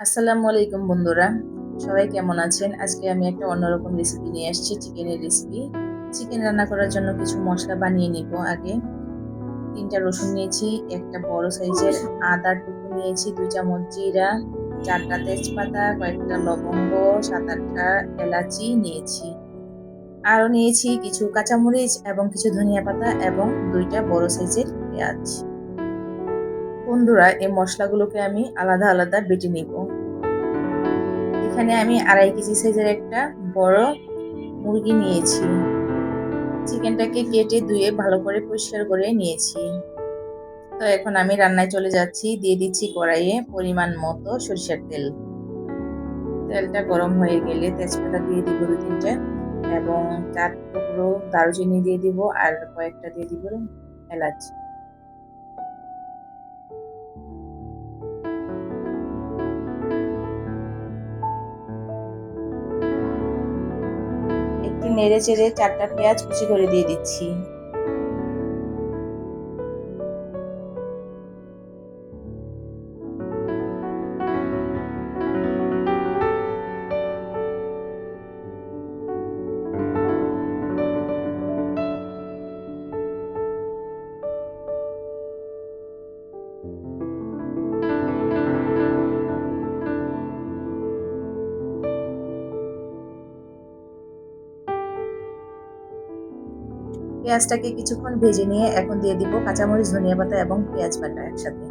আসসালামু আলাইকুম বন্ধুরা। সবাই কেমন আছেন? আজকে আমি একটা অন্যরকম রেসিপি নিয়ে আসছি চিকেনের রেসিপি চিকেন রান্না করার জন্য কিছু মশলা বানিয়ে নিব আগে। তিনটা রসুন নিয়েছি, একটা বড় সাইজের আদা টুকু নিয়েছি, দুই চামচ জিরা, চারটা তেজপাতা, কয়েকটা লবঙ্গ, সাত আটটা এলাচি নিয়েছি। আরও নিয়েছি কিছু কাঁচামরিচ এবং কিছু ধনিয়া পাতা এবং দুইটা বড় সাইজের পেঁয়াজ। বন্ধুরা, এই মশলাগুলোকে আমি আলাদা আলাদা বেটে নিব। এখানে আমি আড়াই কেজি সাইজের একটা বড় মুরগি নিয়েছি। চিকেনটাকে কেটে ধুয়ে ভালো করে পরিষ্কার করে নিয়েছি। তো এখন আমি রান্নায় চলে যাচ্ছি। দিয়ে দিচ্ছি কড়াইয়ে পরিমাণ মতো সরিষার তেল। তেলটা গরম হয়ে গেলে তেজপাতা দিয়ে দিব দু তিনটে এবং চার টুকরো দারুচিনি দিয়ে দিব আর কয়েকটা দিয়ে দিব এলাচ। নেড়ে চেড়ে চারটা পেঁয়াজ কুচি করে দিয়ে দিচ্ছি। পেঁয়াজটাকে কিছুক্ষণ ভেজে নিয়ে এখন দিয়ে দিব কাঁচামরিচ, ধনিয়া পাতা এবং পেঁয়াজ বাটা একসাথে।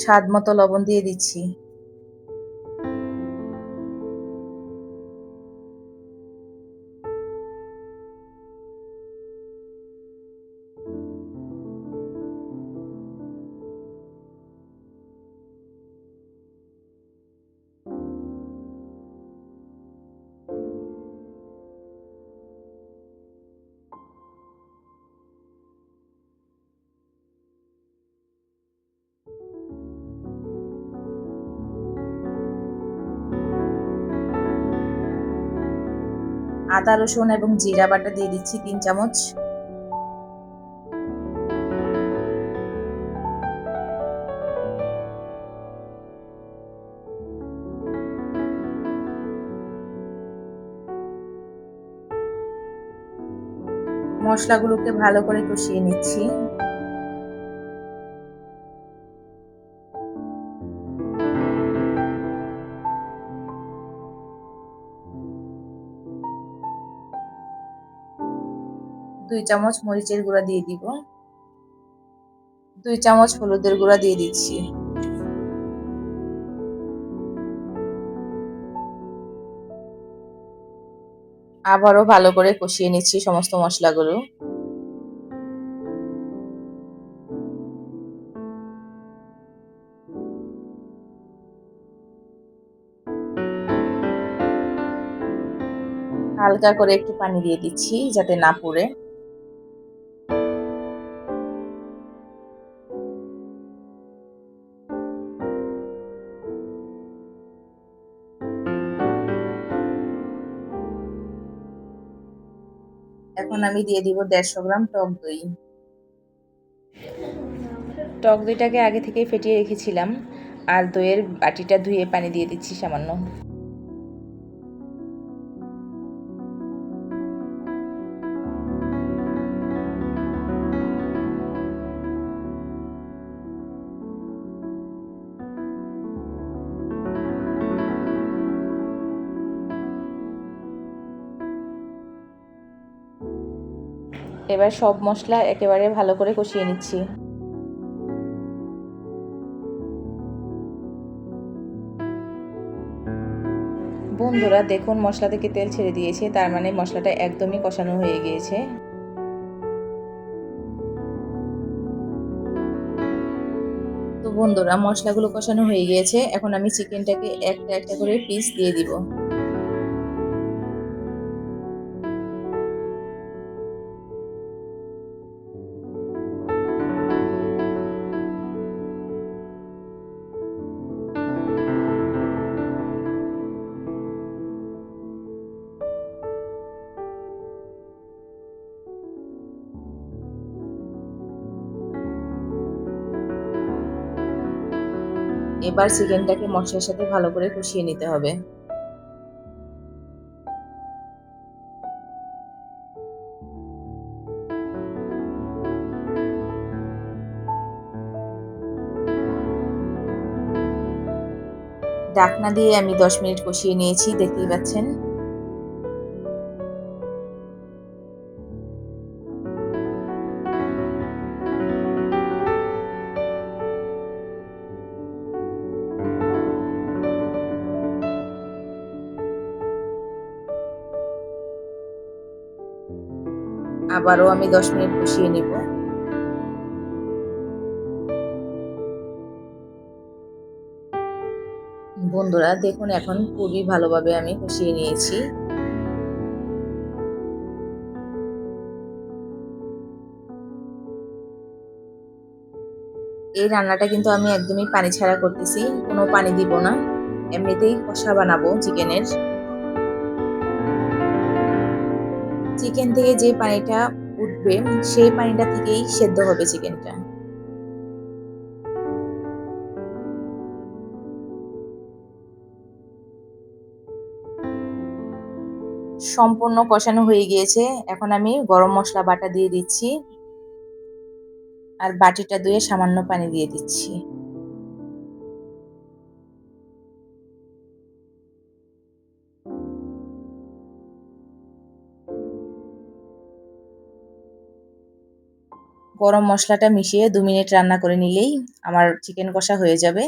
স্বাদ মতো লবণ দিয়ে দিচ্ছি। আদা রসুন এবং জিরা বাটা দিয়ে দিচ্ছি তিন চামচ। মশলাগুলোকে ভালো করে কষিয়ে নিচ্ছি। দুই চামচ মরিচের গুঁড়া দিয়ে দিব। দুই চামচ হলুদের গুঁড়া দিয়ে দিচ্ছি। আবারও ভালো করে কষিয়ে নিচ্ছি সমস্ত মশলাগুলো। হালকা করে একটু পানি দিয়ে দিচ্ছি যাতে না পুড়ে। এখন আমি দিয়ে দিব দেড়শো গ্রাম টক দই। টক দইটাকে আগে থেকেই ফেটিয়ে রেখেছিলাম, আর দইয়ের বাটিটা ধুয়ে পানি দিয়ে দিচ্ছি সামান্য। এবার সব মশলা একেবারে ভালো করে কষিয়ে নিচ্ছি। বন্ধুরা, দেখুন মশলা থেকে তেল ছেড়ে দিয়েছে, তার মানে মশলাটা একদমই কষানো হয়ে গিয়েছে। তো বন্ধুরা, মশলাগুলো কষানো হয়ে গিয়েছে, এখন আমি চিকেনটাকে একটা একটা করে পিস দিয়ে দিব। এবার চিকেনটাকে মশলার সাথে ভালো করে কষিয়ে নিতে হবে। ডাকনা দিয়ে আমি দশ মিনিট কষিয়ে নিয়েছি, দেখতেই পাচ্ছেন। আবারও আমি দশ মিনিট কষিয়ে নিব। বন্ধুরা, দেখুন, এখন খুবই ভালোভাবে আমি কষিয়ে নিয়েছি। এই রান্নাটা কিন্তু আমি একদমই পানি ছাড়া করতেছি, কোনো পানি দিব না। এমনিতেই কষা বানাবো চিকেনের। চিকেন থেকে যে পানিটা উঠবে, সেই পানিটা থেকেই সেদ্ধ হবে চিকেনটা সম্পূর্ণ কষানো হয়ে গিয়েছে। এখন আমি গরম মশলা বাটা দিয়ে দিচ্ছি। আর বাটিটা ধুয়ে সামান্য পানি দিয়ে দিচ্ছি। গরম মশলাটা মিশিয়ে দু মিনিট রান্না করে নিলেই আমার চিকেন কষা হয়ে যাবে।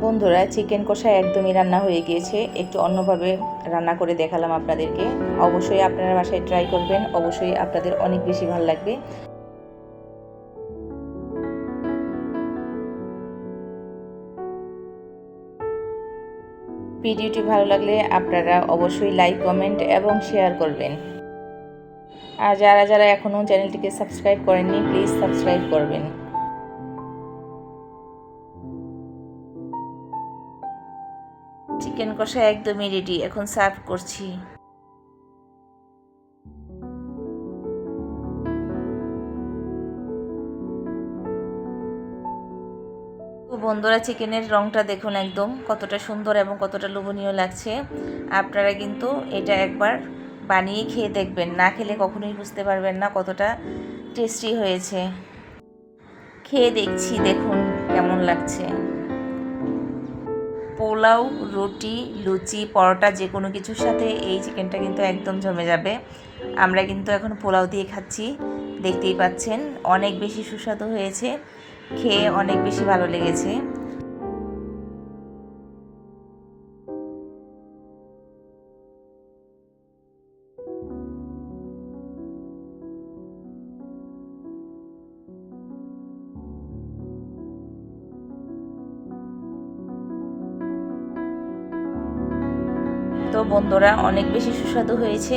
বন্ধুরা চিকেন কষা একদমই রান্না হয়ে গিয়েছে। একটু অন্যভাবে রান্না করে দেখালাম আপনাদেরকে। অবশ্যই আপনারা বাসায় ট্রাই করবেন। অবশ্যই আপনাদের অনেক বেশি ভালো লাগবে। ভিডিওটি ভালো লাগলে আপনারা অবশ্যই লাইক কমেন্ট এবং শেয়ার করবেন। আর যারা যারা এখনও চ্যানেলটিকে সাবস্ক্রাইব করেননি প্লিজ সাবস্ক্রাইব করবেন। চিকেন কষা একদমই রেডি এখন সার্ভ করছি। বন্ধুরা, চিকেনের রংটা দেখুন একদম কতটা সুন্দর এবং কতটা লোভনীয় লাগছে। আপনারা কিন্তু এটা একবার বানিয়ে খেয়ে দেখবেন। না খেলে কখনোই বুঝতে পারবেন না কতটা টেস্টি হয়েছে। খেয়ে দেখছি, দেখুন কেমন লাগছে। পোলাও, রুটি, লুচি, পরোটা, যে কোনো কিছুর সাথে এই চিকেনটা কিন্তু একদম জমে যাবে। আমরা কিন্তু এখন পোলাও দিয়ে খাচ্ছি। দেখতেই পাচ্ছেন, অনেক বেশি সুস্বাদু হয়েছে, খেয়ে অনেক বেশি ভালো লেগেছে। তো বন্ধুরা, অনেক বেশি সুস্বাদু হয়েছে।